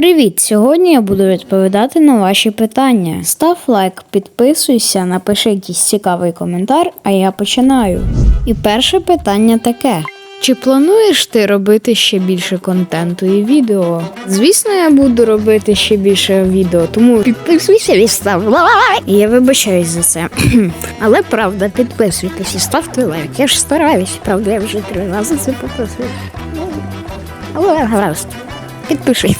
Привіт! Сьогодні я буду відповідати на ваші питання. Став лайк, підписуйся, напиши якийсь цікавий коментар, а я починаю. І перше питання таке: чи плануєш ти робити ще більше контенту і відео? Звісно, я буду робити ще більше відео, тому підписуйся і став лайк. Я вибачаюсь за це. Але правда, підписуйтесь і ставте лайк. Я ж стараюсь, правда, я вже три рази це підписую. Але гаразд. Підпишись.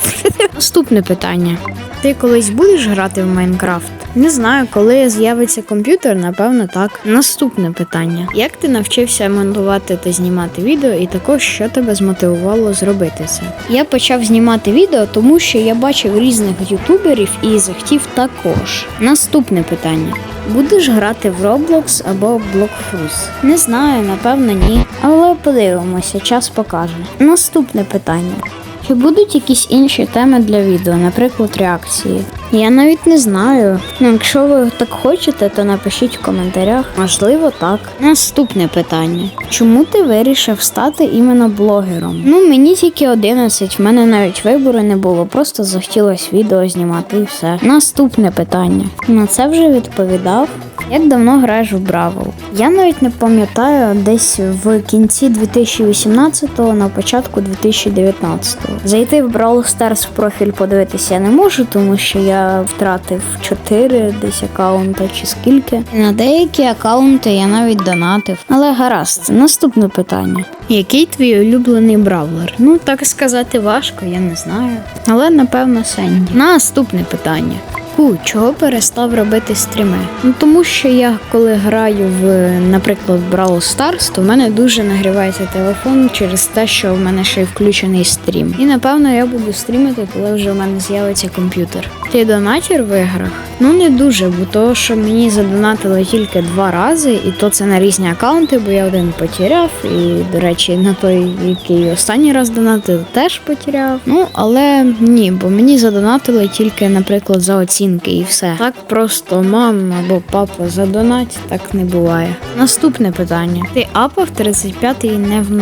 Наступне питання. Ти колись будеш грати в Майнкрафт? Не знаю, коли з'явиться комп'ютер, напевно, так. Наступне питання: як ти навчився монтувати та знімати відео, і також що тебе змотивувало зробити це? Я почав знімати відео, тому що я бачив різних ютуберів і захотів також. Наступне питання: будеш грати в Roblox або Blockfruit? Не знаю, напевно, ні. Але подивимося, час покаже. Наступне питання. Чи будуть якісь інші теми для відео, наприклад, реакції? Я навіть не знаю. Ну, якщо ви так хочете, то напишіть в коментарях. Можливо, так. Наступне питання: чому ти вирішив стати іменно блогером? Ну, мені тільки 11, в мене навіть вибору не було, просто захотілося відео знімати і все. Наступне питання. На це вже відповідав. Як давно граєш в Бравл? Я навіть не пам'ятаю, десь в кінці 2018-го, на початку 2019-го. Зайти в Brawl Stars в профіль подивитися я не можу, тому що я втратив 4 десь аккаунта чи скільки. На деякі аккаунти я навіть донатив. Але гаразд, наступне питання. Який твій улюблений бравлер? Ну, так сказати важко, я не знаю. Але напевно Сенді. Наступне питання. Ку, чого перестав робити стріми? Ну тому що я коли граю в, наприклад, Brawl Stars, то в мене дуже нагрівається телефон через те, що в мене ще й включений стрім. І напевно я буду стрімити, коли вже в мене з'явиться комп'ютер. Ти донатір в іграх? Ну не дуже, бо то, що мені задонатили тільки два рази, і то це на різні аккаунти, бо я один потеряв. І, до речі, на той, який останній раз донатив, теж потеряв. Ну але ні, бо мені задонатили тільки, наприклад, за оцінки і все. Так просто мама або папа задонать, так не буває. Наступне питання: ти апав 35-й не в?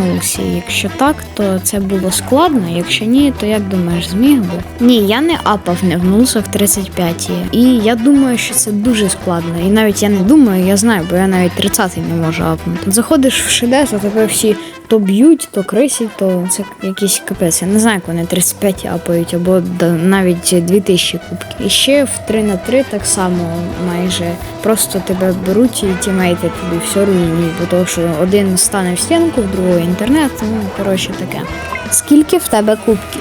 Якщо так, то це було складно. Якщо ні, то як думаєш, зміг би? Ні, я не апав не в нулсах 35 І я думаю, що це дуже складно. І навіть я не думаю, я знаю, бо я навіть 30-й не можу апнути. Заходиш в шедес, а тебе всі то б'ють, то крисять, то це якийсь капець. Я не знаю, як вони 35 апають, або навіть 2000 кубків. І ще в 3 на 3 так само майже просто тебе беруть і тімейти тобі все руйнують, бо того, що один стане в стінку, в другого інтернет, ну коротше таке. Скільки в тебе кубків?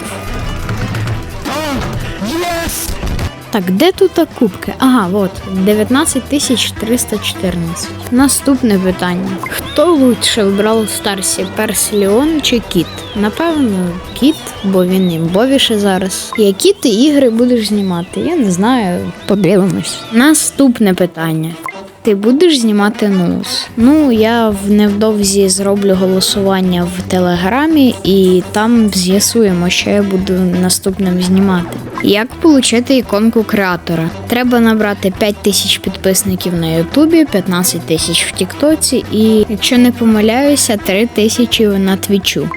Так, де тут кубки? Ага, от 19314. Наступне питання: хто лучше в Brawl Старсі, Перс Леон чи Кіт? Напевно, кіт, бо він імбовіше зараз. Які ти ігри будеш знімати? Я не знаю, подивимось. Наступне питання. Ти будеш знімати нулс? Ну, я невдовзі зроблю голосування в телеграмі, і там з'ясуємо, що я буду наступним знімати. Як отримати іконку креатора? Треба набрати 5 тисяч підписників на Ютубі, 15 тисяч в Тіктоці і, якщо не помиляюся, 3 тисячі на Твічу.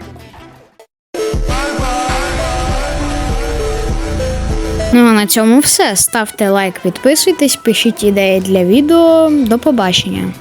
Ну а на цьому все. Ставте лайк, підписуйтесь, пишіть ідеї для відео. До побачення.